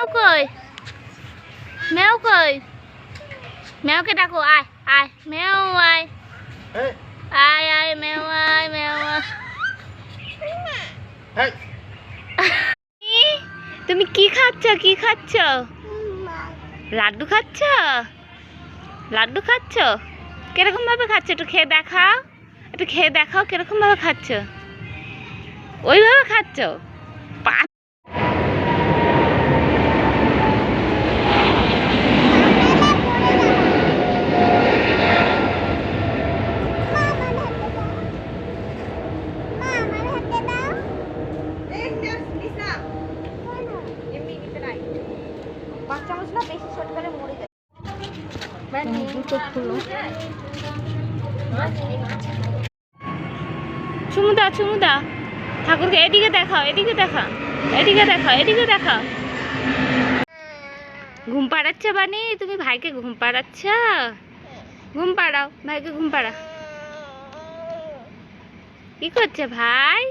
মেও কই মেও কই মেওকে ডাকো আয় আয় মেও আয় আয় আয় মেও আয় এই, তুমি কি খাচ্ছ কি খাচ্ছ? লাড্ডু খাচ্ছ? লাড্ডু খাচ্ছ? কীরকম ভাবে খাচ্ছ? একটু খেয়ে দেখাও। একটু খেয়ে দেখাও কীরকম ভাবে খাচ্ছ। ওইভাবে খাচ্ছ? চুমুদা চুমুদা। ঠাকুরকে এদিকে দেখাও এদিকে দেখাও এদিকে দেখাও এদিকে দেখাও। ঘুম পাড়াচ্ছ বানি তুমি ভাইকে ঘুম পাড়াচ্ছ? ঘুম পাড়াও ভাইকে ঘুম পাড়া। কি করছে ভাই?